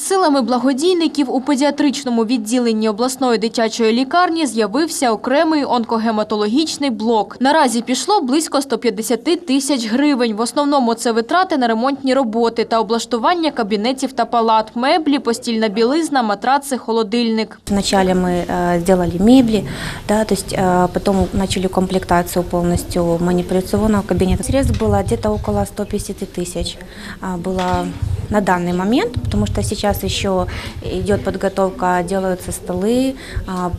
Силами благодійників у педіатричному відділенні обласної дитячої лікарні з'явився окремий онкогематологічний блок. Наразі пішло близько 150 тисяч гривень. В основному це витрати на ремонтні роботи та облаштування кабінетів та палат, меблі, постільна білизна, матраци, холодильник. Вначале мы э, сделали мебли, да, то есть э, потом начали комплектацию полностью манипуляционного кабинета. Средств было где-то около 150 тысяч а, было на данный момент, потому что сейчас еще идет подготовка, делаются столы, а, м,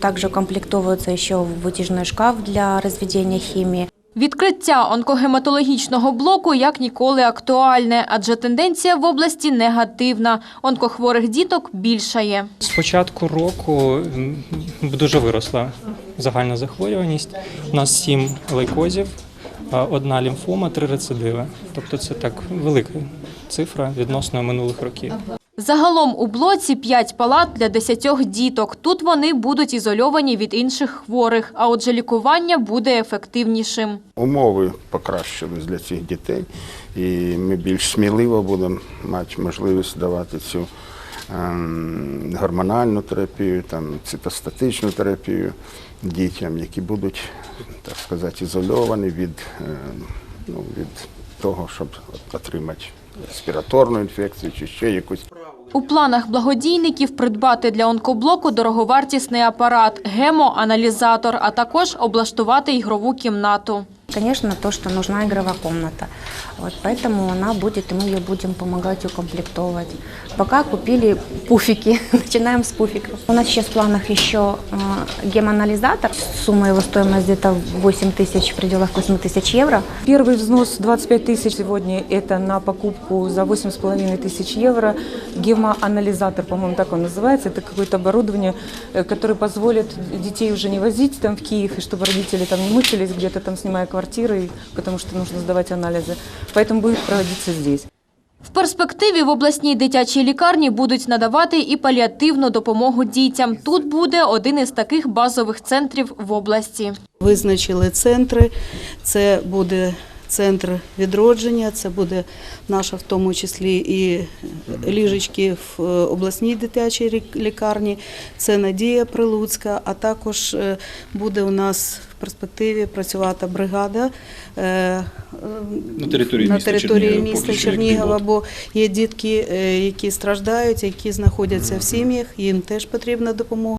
также комплектовывается еще вытяжной шкаф для разведения химии. Відкриття онкогематологічного блоку як ніколи актуальне, адже тенденція в області негативна. Онкохворих діток більшає. З початку року м, дуже виросла загальна захворюваність. У нас сім лейкозів, а одна лімфома, три рецидиви. Тобто це так велика цифра відносно минулих років. Загалом у блоці 5 палат для 10 діток. Тут вони будуть ізольовані від інших хворих, а отже лікування буде ефективнішим. Умови покращились для цих дітей, і ми більш сміливо будемо мати можливість давати цю ем, гормональну терапію, там, цитостатичну терапію дітям, які будуть, так сказати, ізольовані від, ем, ну, від того, щоб отримати респіраторну інфекцію чи ще якусь. У планах благодійників придбати для онкоблоку дороговартісний апарат, гемоаналізатор, а також облаштувати ігрову кімнату. Конечно, то, что нужна игровая комната. Вот, поэтому она будет, и мы ее будем помогать укомплектовывать. Пока купили пуфики, начинаем с пуфиков. У нас сейчас в планах еще э, гемоанализатор. Сумма его стоимость где-то 8 тысяч, в пределах 8 тысяч евро. Первый взнос 25 тысяч сегодня это на покупку за 8,5 тысяч евро. Гемоанализатор, по-моему, так он называется. Это какое-то оборудование, э, которое позволит детей уже не возить там в Киев, и чтобы родители там не мучились где-то там снимая квартиры, потому что нужно сдавать анализы. Поэтому будет проводиться здесь. В перспективі в обласній дитячій лікарні будуть надавати і паліативну допомогу дітям. Тут буде один із таких базових центрів в області. Визначили центри. Це буде центр відродження, це буде наша в тому числі і ліжечки в е, обласній дитячій лікарні, це Надія Прилуцька, а також е, буде у нас в перспективі працювати бригада е, е, На території на міста території Чернігова, міста Чернігова, бо є дітки, е, які страждають, які знаходяться в сім'ях, їм теж потрібна допомога.